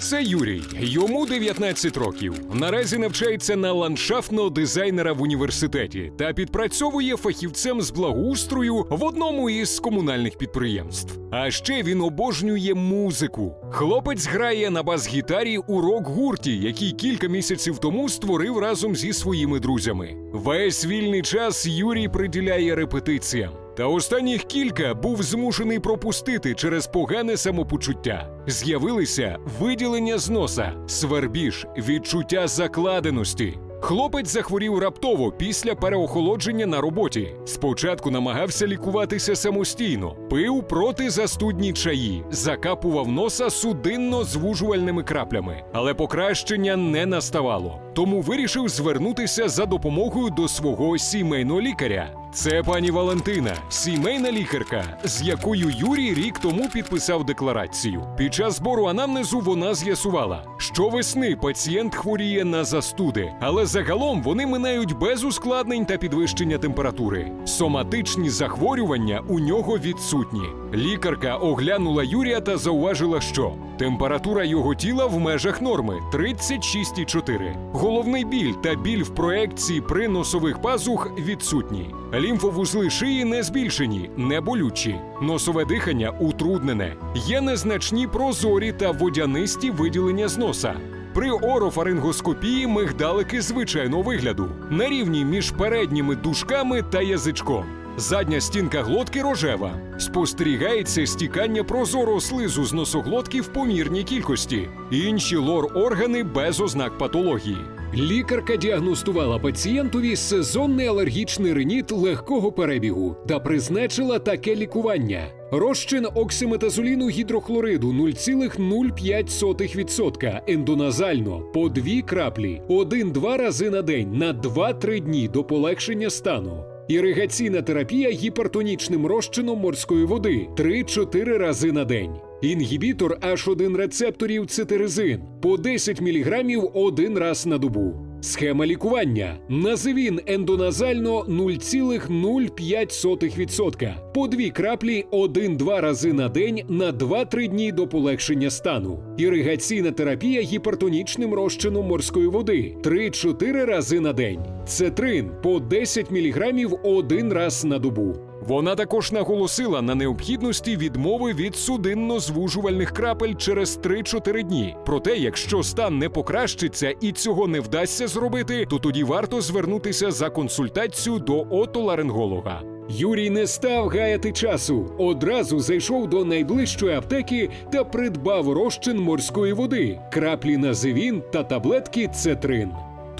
Це Юрій. Йому 19 років. Наразі навчається на ландшафтного дизайнера в університеті та підпрацьовує фахівцем з благоустрою в одному із комунальних підприємств. А ще він обожнює музику. Хлопець грає на бас-гітарі у рок-гурті, який кілька місяців тому створив разом зі своїми друзями. Весь вільний час Юрій приділяє репетиціям. Та останніх кілька був змушений пропустити через погане самопочуття. З'явилися виділення з носа, свербіж, відчуття закладеності. Хлопець захворів раптово після переохолодження на роботі. Спочатку намагався лікуватися самостійно, пив протизастудні чаї, закапував носа судинно-звужувальними краплями, але покращення не наставало. Тому вирішив звернутися за допомогою до свого сімейного лікаря. Це пані Валентина, сімейна лікарка, з якою Юрій рік тому підписав декларацію. Під час збору анамнезу вона з'ясувала, що весни пацієнт хворіє на застуди, але загалом вони минають без ускладнень та підвищення температури. Соматичні захворювання у нього відсутні. Лікарка оглянула Юрія та зауважила, що температура його тіла в межах норми 36,4. Головний біль та біль в проекції при носових пазух відсутні. Лімфовузли шиї не збільшені, не болючі. Носове дихання утруднене. Є незначні прозорі та водянисті виділення з носа. При орофарингоскопії мигдалики звичайного вигляду на рівні між передніми дужками та язичком. Задня стінка глотки рожева. Спостерігається стікання прозорого слизу з носоглотки в помірній кількості. Інші лор-органи без ознак патології. Лікарка діагностувала пацієнтові сезонний алергічний риніт легкого перебігу та призначила таке лікування. Розчин оксиметазоліну гідрохлориду 0,05% ендоназально по дві краплі, один-два рази на день на 2-3 дні до полегшення стану. Іригаційна терапія гіпертонічним розчином морської води 3-4 рази на день. Інгібітор H1 рецепторів цитеризин по 10 мг один раз на добу. Схема лікування. Називін ендоназально 0,05% по дві краплі один-два рази на день на 2-3 дні до полегшення стану. Іригаційна терапія гіпертонічним розчином морської води 3-4 рази на день. Цетрин по 10 мг один раз на добу. Вона також наголосила на необхідності відмови від судинно-звужувальних крапель через 3-4 дні. Проте, якщо стан не покращиться і цього не вдасться зробити, то тоді варто звернутися за консультацію до отоларинголога. Юрій не став гаяти часу. Одразу зайшов до найближчої аптеки та придбав розчин морської води, краплі називін та таблетки цетрин.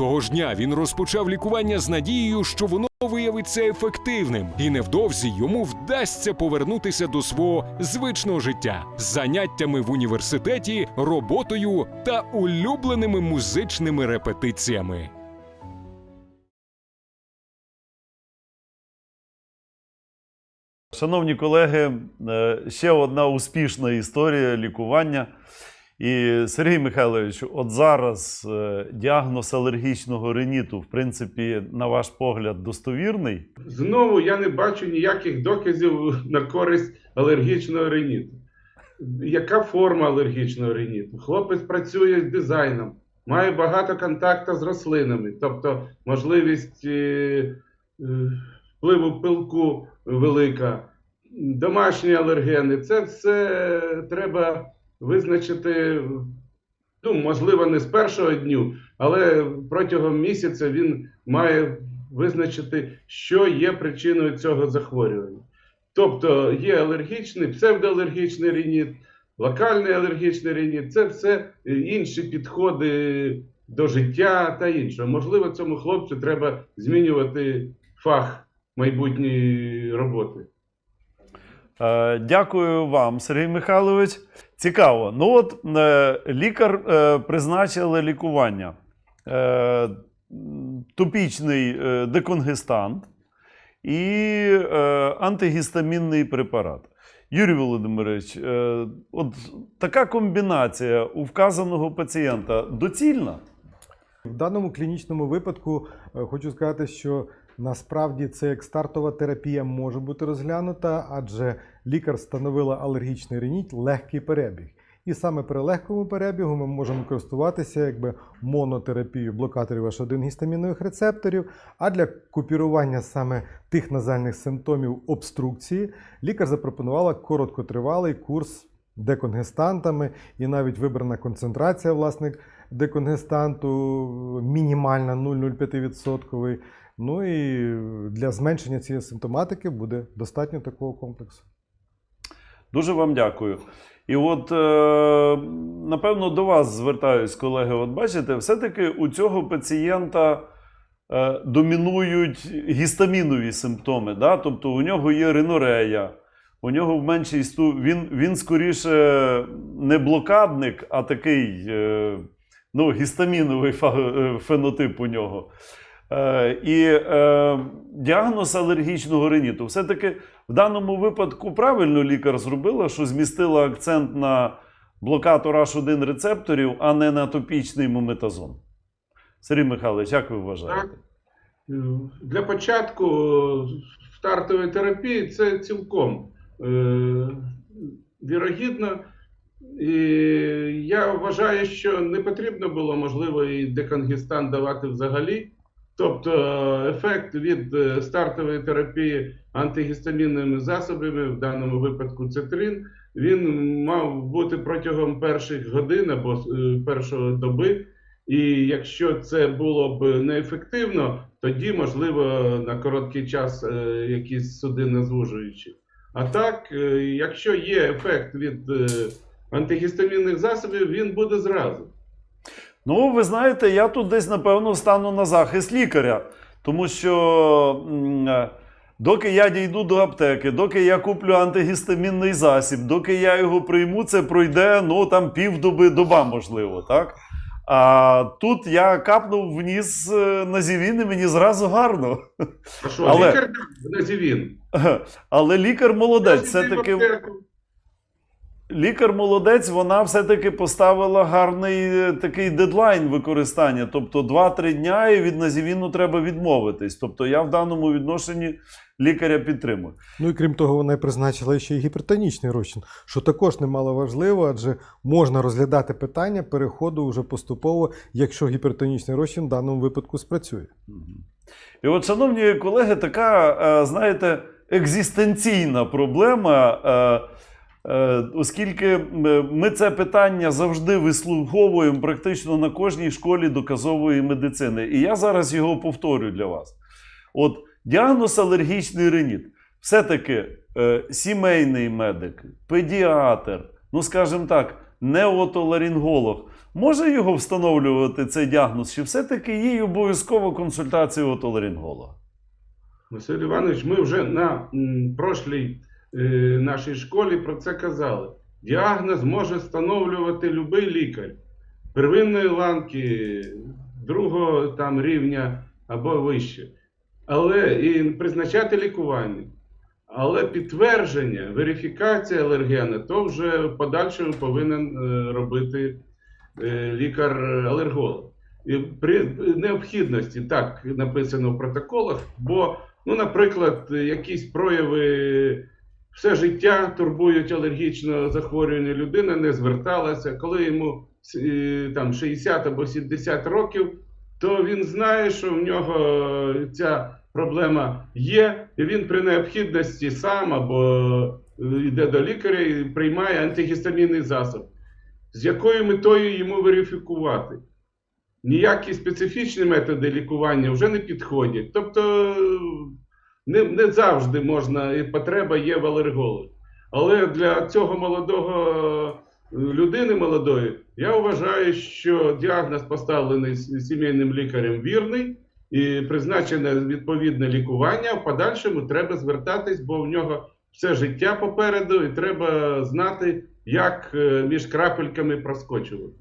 Того ж дня він розпочав лікування з надією, що воно виявиться ефективним, і невдовзі йому вдасться повернутися до свого звичного життя з заняттями в університеті, роботою та улюбленими музичними репетиціями. Шановні колеги, е, ще одна успішна історія лікування. І Сергій Михайлович, от зараз е, діагноз алергічного риніту, в принципі, на ваш погляд, достовірний. Знову я не бачу ніяких доказів на користь алергічного риніту. Яка форма алергічного риніту? Хлопець працює з дизайном, має багато контакту з рослинами, тобто можливість е, е, впливу пилку велика, домашні алергени. Це все треба визначити, ну, можливо, не з першого дню, але протягом місяця він має визначити, що є причиною цього захворювання. Тобто є алергічний, псевдоалергічний рініт, локальний алергічний рініт, це все інші підходи до життя та іншого. Можливо, цьому хлопцю треба змінювати фах майбутньої роботи. Е, Дякую вам, Сергій Михайлович. Цікаво. Ну от е, лікар е, призначили лікування. Топічний деконгестант і антигістамінний препарат. Юрій Володимирович, от така комбінація у вказаного пацієнта доцільна? В даному клінічному випадку хочу сказати, що насправді це як стартова терапія може бути розглянута, адже лікар встановила алергічний реніт, легкий перебіг. І саме при легкому перебігу ми можемо користуватися якби монотерапією блокаторів H1 гістамінових рецепторів. А для купірування саме тих назальних симптомів обструкції лікар запропонувала короткотривалий курс деконгестантами, і навіть вибрана концентрація власне деконгестанту мінімальна 0,05%. Ну і для зменшення цієї симптоматики буде достатньо такого комплексу. Дуже вам дякую. І от, е, напевно, до вас звертаюсь, колеги. От бачите, все-таки у цього пацієнта е, домінують гістамінові симптоми. Да? Тобто у нього є ринорея, у нього в меншій сту... він, він скоріше не блокадник, а такий е, ну, гістаміновий фенотип у нього. Е, і е, діагноз алергічного риніту. Все-таки в даному випадку правильно лікар зробила, що змістила акцент на блокатор H1 рецепторів, а не на топічний мометазон. Сергій Михайлович, як ви вважаєте? Для початку стартової терапії це цілком е, вірогідно. І я вважаю, що не потрібно було, можливо, і деконгестан давати взагалі. Тобто е, ефект від е, стартової терапії антигістамінними засобами, в даному випадку цитрин, він мав бути протягом перших годин або е, першої доби. І якщо це було б неефективно, тоді можливо на короткий час якісь судинозвужуючі. А так, якщо є ефект від антигістамінних засобів, він буде зразу. Ну, ви знаєте, я тут десь, напевно, стану на захист лікаря, тому що. е, Доки я дійду до аптеки, доки я куплю антигістамінний засіб, доки я його прийму, це пройде ну там півдоби доба, можливо, так? А тут я капнув вніс е, на зівін, і мені зразу гарно. А що, Але- лікар назівін? Але лікар молодець, все-таки лікар молодець, вона все-таки поставила гарний е, такий дедлайн використання. Тобто 2-3 дня і від назівіну треба відмовитись. Тобто я в даному відношенні лікаря підтримую. Ну і крім того, вона призначила ще й гіпертонічний розчин, що також немало важливо, адже можна розглядати питання переходу вже поступово, якщо гіпертонічний розчин в даному випадку спрацює. І от, шановні колеги, така, е, знаєте, екзистенційна проблема. Е, е, Оскільки ми це питання завжди вислуховуємо практично на кожній школі доказової медицини. І я зараз його повторю для вас. От діагноз алергічний риніт. Все-таки е, сімейний медик, педіатр, ну скажімо так, неотоларинголог може його встановлювати цей діагноз, чи все-таки є обов'язкова консультація отоларинголога? Василь Іванович, ми вже на м, прошлій е, нашій школі про це казали. Діагноз може встановлювати будь-який лікар первинної ланки, другого там рівня або вище. Але і призначати лікування. Але підтвердження, верифікація алергена, то вже в подальшому повинен е, робити е, лікар-алерголог. І при необхідності так написано в протоколах, бо, ну, наприклад, якісь прояви все життя турбують алергічного захворювання людина, не зверталася. Коли йому е, там 60 або 70 років, то він знає, що в нього ця проблема є, і він при необхідності сам або е, йде до лікаря і приймає антигістамінний засіб. З якою метою йому верифікувати? Ніякі специфічні методи лікування вже не підходять. Тобто не, не завжди можна і потреба є в алерголозі. Але для цього молодого е, людини молодої я вважаю, що діагноз поставлений сімейним лікарем вірний і призначене відповідне лікування. В подальшому треба звертатись, бо в нього все життя попереду, і треба знати, як е, між крапельками проскочувати.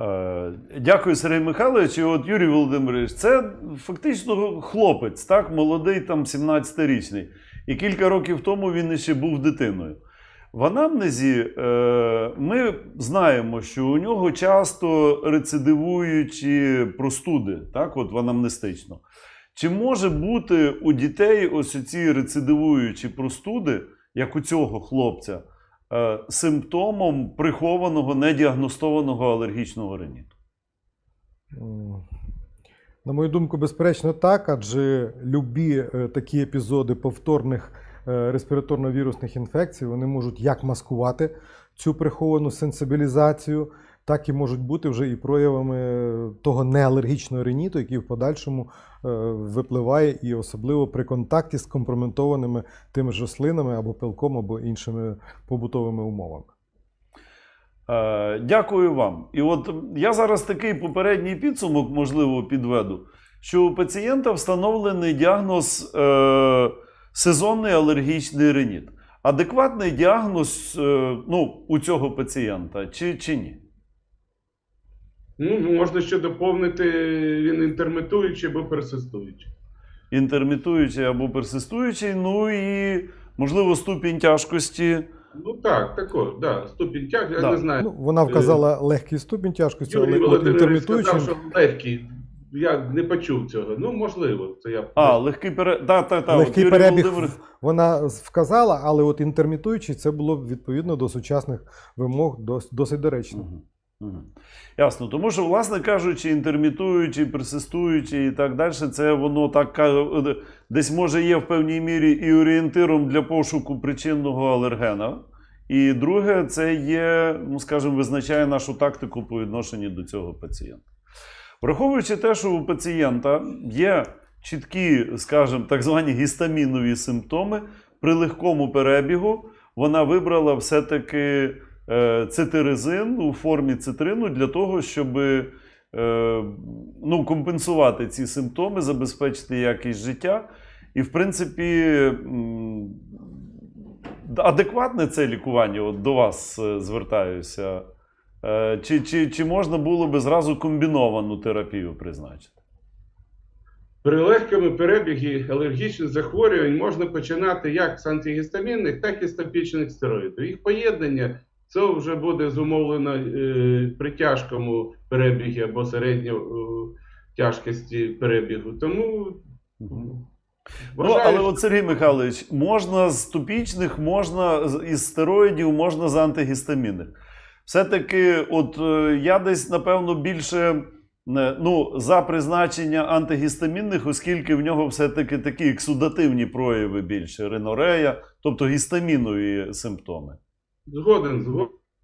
Е, Дякую, Сергій Михайлович. І от Юрій Володимирович, це фактично хлопець, так, молодий, там 17-річний. І кілька років тому він ще був дитиною. В анамнезі е, ми знаємо, що у нього часто рецидивуючі простуди, так, от в анамнестично. Чи може бути у дітей ось ці рецидивуючі простуди, як у цього хлопця, симптомом прихованого недіагностованого алергічного риніту? На мою думку, безперечно, так, адже любі е, такі епізоди повторних е, респіраторно-вірусних інфекцій вони можуть як маскувати цю приховану сенсибілізацію, так і можуть бути вже і проявами того неалергічного риніту, який в подальшому е, випливає, і особливо при контакті з компроментованими тими ж рослинами або пилком, або іншими побутовими умовами. Е, Дякую вам. І от я зараз такий попередній підсумок, можливо, підведу, що у пацієнта встановлений діагноз е, сезонний алергічний реніт. Адекватний діагноз е, ну, у цього пацієнта чи, чи ні? Ну, можна ще доповнити, він інтермітуючий або персистуючий. Інтермітуючий або персистуючий, ну і, можливо, ступінь тяжкості. Ну так, також, да. Ступінь тяг, я не знаю. Ну, вона вказала легкий ступінь тяжкості, Юрій але Володимирович сказав, що легкий. Я не почув цього. Ну, можливо, це я. А, легкий пере... та, та, та, легкий перебіг Володимирович- вона вказала, але от інтермітуючий це було відповідно до сучасних вимог досить доречно. Мгм. Ясно. Тому що, власне кажучи, інтермітуючий, персистуючий і так далі, це воно так десь може є в певній мірі і орієнтиром для пошуку причинного алергена. І друге, це є, ну скажімо, визначає нашу тактику по відношенню до цього пацієнта. Враховуючи те, що у пацієнта є чіткі, скажімо, так звані гістамінові симптоми, при легкому перебігу вона вибрала все-таки е, цитиризин у формі цитрину для того, щоб е, ну, компенсувати ці симптоми, забезпечити якість життя. І, в принципі, адекватне це лікування, от до вас е, звертаюся. Е, Чи, чи, чи можна було би зразу комбіновану терапію призначити? При легкому перебігі алергічних захворювань можна починати як з антигістамінних, так і з топічних стероїдів. Їх поєднання це вже буде зумовлено е, при тяжкому перебігі або середньо е, тяжкості перебігу. Тому Ну, але от Сергій Михайлович, можна з топічних, можна із стероїдів, можна з антигістамінних. Все-таки, от е, я десь, напевно, більше ну, за призначення антигістамінних, оскільки в нього все-таки такі ексудативні прояви більше, ринорея, тобто гістамінові симптоми. Згоден,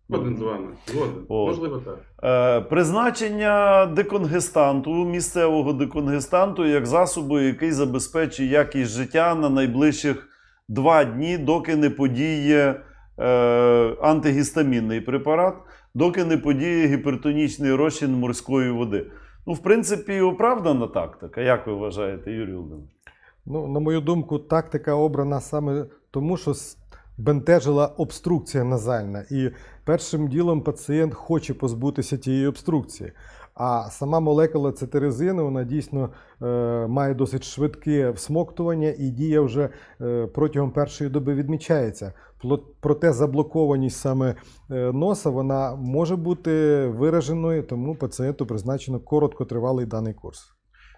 згоден з вами. Згоден. От. Можливо, так. Е, призначення деконгестанту, місцевого деконгестанту, як засобу, який забезпечує якість життя на найближчих два дні, доки не подіє е, антигістамінний препарат, доки не подіє гіпертонічний розчин морської води. Ну, в принципі, оправдана тактика. Як ви вважаєте, Юрій Володимирович? Ну, на мою думку, тактика обрана саме тому, що бентежила обструкція назальна. І першим ділом пацієнт хоче позбутися тієї обструкції. А сама молекула цитиризину, вона дійсно е, має досить швидке всмоктування і дія вже е, протягом першої доби відмічається. Проте заблокованість саме е, носа вона може бути вираженою, тому пацієнту призначено короткотривалий даний курс.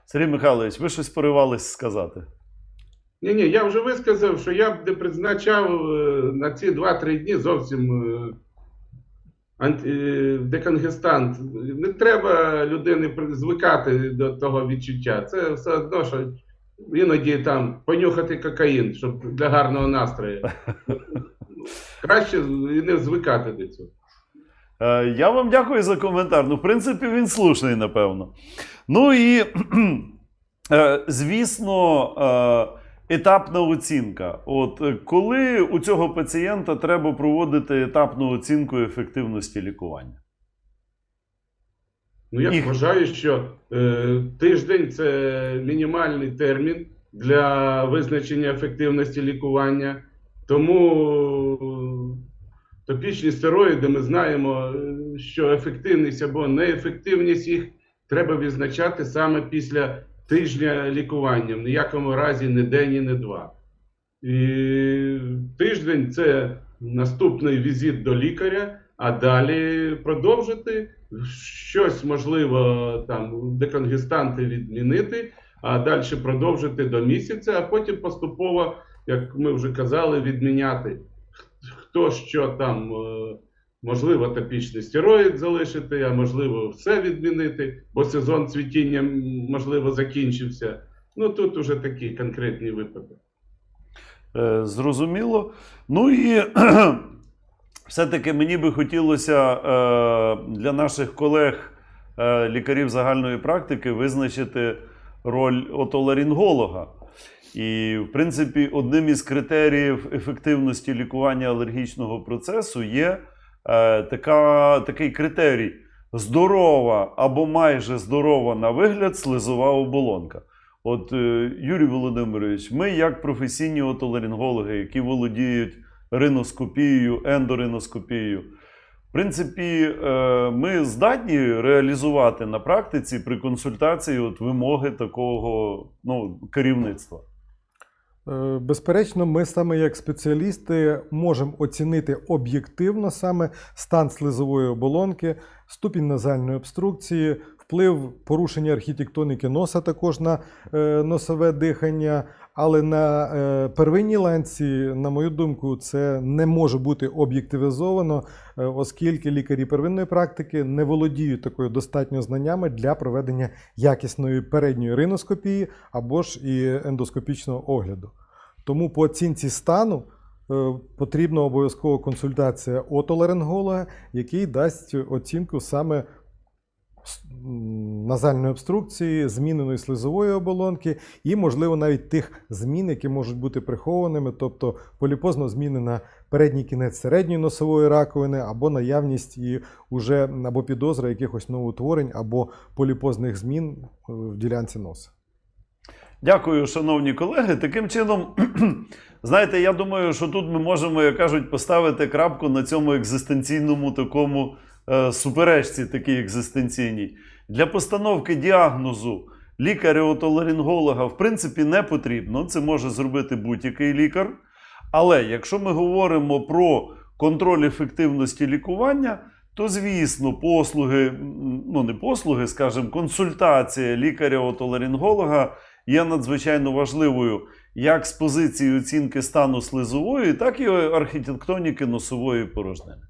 Сергій Михайлович, ви щось поривались сказати? Ні, ні, я вже висказав, що я б не призначав е, на ці 2-3 дні зовсім е, е, деконгестант. Не треба людини звикати до того відчуття. Це все одно, що іноді там понюхати кокаїн, щоб для гарного настрою. Краще не звикати до цього. Я вам дякую за коментар. Ну, в принципі, він слушний, напевно. Ну і, звісно, етапна оцінка. От е, коли у цього пацієнта треба проводити етапну оцінку ефективності лікування? Ну, я Їх- вважаю, що е, тиждень це мінімальний термін для визначення ефективності лікування. Тому топічні стероїди ми знаємо, е, що ефективність або неефективність їх треба відзначати саме після тижня лікування, в ніякому разі не день і не два. І тиждень це наступний візит до лікаря, а далі продовжити щось можливо там деконгестанти відмінити, а далі продовжити до місяця, а потім поступово, як ми вже казали, відміняти. хто що там, е, можливо, топічний стероїд залишити, а можливо, все відмінити, бо сезон цвітіння, можливо, закінчився. Ну тут уже такі конкретні випадки. Е, Зрозуміло. Ну і все-таки мені би хотілося е, для наших колег, е, лікарів загальної практики, визначити роль отоларинголога. І, в принципі, одним із критеріїв ефективності лікування алергічного процесу є така, такий критерій: здорова або майже здорова на вигляд слизова оболонка. От, е, Юрій Володимирович, ми, як професійні отоларингологи, які володіють риноскопією, ендориноскопією, в принципі, е, ми здатні реалізувати на практиці при консультації от вимоги такого ну, керівництва. Е, Безперечно, ми саме як спеціалісти можемо оцінити об'єктивно саме стан слизової оболонки, ступінь назальної обструкції, вплив порушення архітектоніки носа також на е, носове дихання. Але на е, первинній ланці, на мою думку, це не може бути об'єктивізовано, е, оскільки лікарі первинної практики не володіють такою достатньо знаннями для проведення якісної передньої риноскопії або ж і ендоскопічного огляду. Тому по оцінці стану е, потрібна обов'язково консультація отоларинголога, який дасть оцінку саме назальної обструкції, зміненої слизової оболонки і, можливо, навіть тих змін, які можуть бути прихованими, тобто поліпозно змінена передній кінець середньої носової раковини, або наявність і уже або підозра якихось новоутворень, або поліпозних змін е, в ділянці носа. Дякую, шановні колеги. Таким чином, знаєте, я думаю, що тут ми можемо, як кажуть, поставити крапку на цьому екзистенційному такому суперечці, такій екзистенційній. Для постановки діагнозу лікаря-отоларинголога, в принципі, не потрібно. Це може зробити будь-який лікар. Але якщо ми говоримо про контроль ефективності лікування, то звісно, послуги, ну не послуги, скажімо, консультація лікаря-отоларинголога є надзвичайно важливою як з позиції оцінки стану слизової, так і архітектоніки носової порожнини.